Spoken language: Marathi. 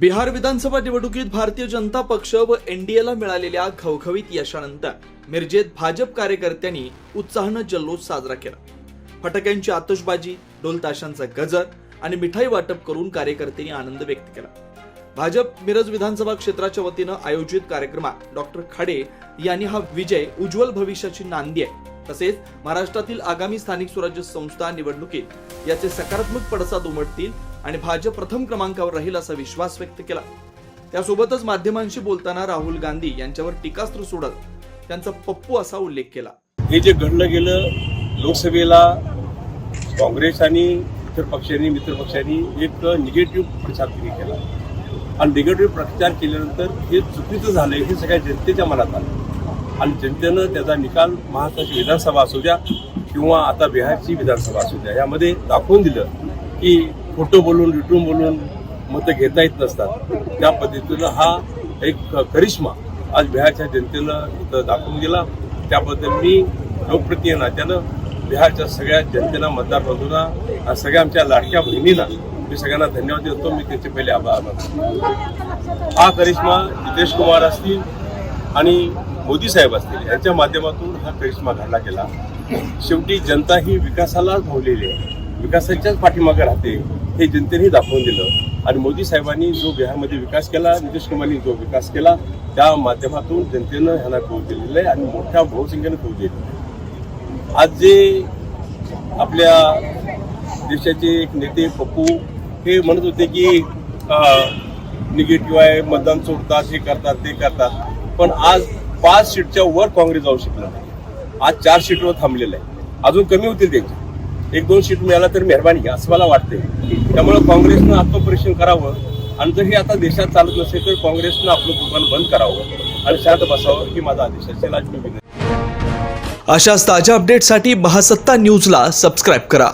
बिहार विधानसभा निवडणुकीत भारतीय जनता पक्ष व एनडीएला मिळालेल्या खवखवीत यशानंतर मिरजेत भाजप कार्यकर्त्यांनी उत्साहानं जल्लोष साजरा केला. फटाक्यांची आतषबाजी ढोलताशांचा गजर आणि मिठाई वाटप करून कार्यकर्त्यांनी आनंद व्यक्त केला. भाजप मिरज विधानसभा क्षेत्राच्या वतीनं आयोजित कार्यक्रमात डॉक्टर खाडे यांनी हा विजय उज्ज्वल भविष्याची नांदी आहे. तसेच महाराष्ट्रातील आगामी स्थानिक स्वराज्य संस्था निवडणुकीत याचे सकारात्मक पडसाद उमटतील आणि भाजप प्रथम क्रमांकावर राहील असा विश्वास व्यक्त केला. त्यासोबतच माध्यमांशी बोलताना राहुल गांधी यांच्यावर टीकास्त्र सोडत त्यांचा पप्पू असा उल्लेख केला. हे जे घडलं गेलं लोकसभेला काँग्रेस आणि इतर पक्षांनी मित्र पक्षांनी एक निगेटिव्ह प्रचार तिने केला. आणि निगेटिव्ह प्रचार केल्यानंतर हे चुकीचं झालंय हे सगळ्या जनतेच्या मनात आलं. आणि जनतेनं त्याचा निकाल महाराष्ट्राची विधानसभा असू द्या किंवा आता बिहारची विधानसभा असू द्या यामध्ये दाखवून दिलं की खोटं बोलून रिटून बोलून मतं घेता येत नसतात. त्या पद्धतीनं हा एक करिश्मा आज बिहारच्या जनतेनं इथं दाखवून गेला त्याबद्दल मी लोकप्रतिनिधी नात्यानं बिहारच्या सगळ्या जनतेला मतदार बंधूंना आणि सगळ्या आमच्या लाडक्या बहिणींना मी सगळ्यांना धन्यवाद देतो. मी त्यांचे पहिले आभार मानतो. हा करिश्मा नितेश कुमार असतील आणि मोदी साहेब असतील यांच्या माध्यमातून हा करिश्मा घडला गेला. शेवटी जनता ही विकासाला भावलेली आहे. विकासाच्याच पाठीमागे राहते हे जनतेने दाखवून दिलं. आणि मोदी साहेबांनी जो बिहारमध्ये विकास केला नितीश कुमारनी जो विकास केला त्या माध्यमातून जनतेनं ह्यांना कौल दिलेलं आहे आणि मोठ्या बहुसंख्येनं कौल दिलेलं आहे. आज जे आपल्या देशाचे एक नेते पप्पू हे म्हणत होते की निगेटिव्ह आहे मतदान सोडतात हे करतात ते करतात. पण आज पाच सीटच्या वर काँग्रेस जाऊ शकलं नाही. आज चार सीटवर थांबलेलं आहे. अजून कमी होतील त्यांचे एक दोन सीट मिळाला तर मेहरबानी असं मला वाटते त्यामुळे काँग्रेसनं आत्मपरीक्षण करावं आणि जर हे आता देशात चालत नसेल तर काँग्रेसनं आपलं दुकान बंद करावं आणि शांत बसावं ही माझा आदेश असेल अशाच ताज्या अपडेटसाठी महासत्ता न्यूजला सबस्क्राईब करा.